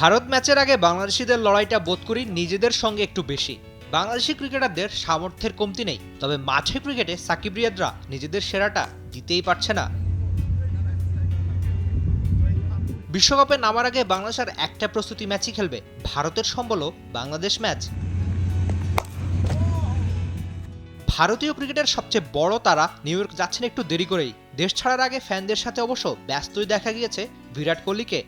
ভারত ম্যাচের আগে বাংলাদেশিদের লড়াইটা বোধ করি নিজেদের সঙ্গে একটু বেশি। বাংলাদেশি ক্রিকেটারদের সামর্থ্যের কমতি নেই, তবে মাঠে ক্রিকেটে সাকিব রিয়াদরা নিজেদের সেরাটা দিতেই পারছে না। বিশ্বকাপে নামার আগে বাংলাদেশ আর একটা প্রস্তুতি ম্যাচই খেলবে, ভারতের সম্বল বাংলাদেশ ম্যাচ। ভারতীয় ক্রিকেটের সবচেয়ে বড় তারা নিউ ইয়র্ক যাচ্ছেন একটু দেরি করেই। দেশ ছাড়ার আগে ফ্যানদের সাথে অবশ্য ব্যস্তই দেখা গিয়েছে বিরাট কোহলিকে।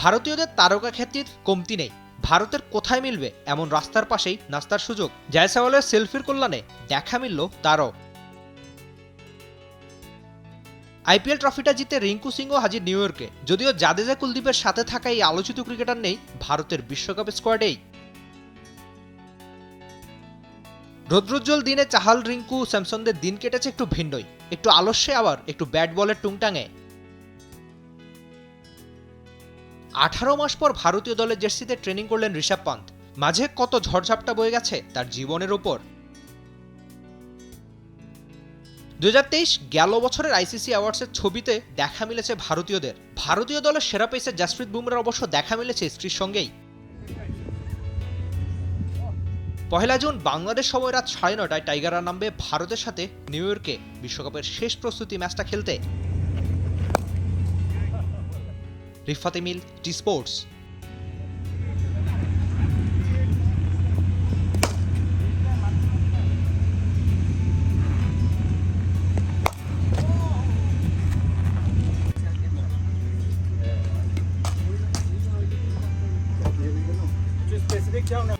ভারতীয়দের তারকা খ্যাতির কমতি নেই। ভারতের কোথায় মিলবে এমন রাস্তার পাশেই নাস্তার সুযোগ? জয়সাওয়ালের সেলফির কল্যাণে দেখা মিলল তারও আইপিএল ট্রফিটা জিতে রিঙ্কু সিংহ হাজির নিউ ইয়র্কে। যদিও জাদেজা কুলদীপের সাথে থাকা এই আলোচিত ক্রিকেটার নেই ভারতের বিশ্বকাপ স্কোয়াডেই। রৌদ্রোজ্জ্বল দিনে চাহাল, রিঙ্কু, স্যামসনদের দিন কেটেছে একটু ভিন্নই। একটু আলস্যে আবার একটু ব্যাট বলের টুংটাঙে। আঠারো মাস পর ভারতীয় দলের জার্সিতে ট্রেনিং করলেন ঋষভ পান্ত মাঝে কত ঝড়ঝাপটা বয়ে গেছে তার জীবনের ওপর দু হাজার তেইশ গেল বছরের আইসিসি অ্যাওয়ার্ডসের ছবিতে দেখা মিলেছে ভারতীয়দের। ভারতীয় দলের সেরা পেসে জাসপ্রীত বুমরার অবশ্য দেখা মিলেছে স্ত্রীর সঙ্গেই। পহেলা জুন বাংলাদেশ সময় রাত সাড়ে নটায় টাইগাররা নামবে ভারতের সাথে নিউ ইয়র্কে। বিশ্বকাপের শেষ প্রস্তুতি ম্যাচটা খেলতে। Rifat Emil T sports town. For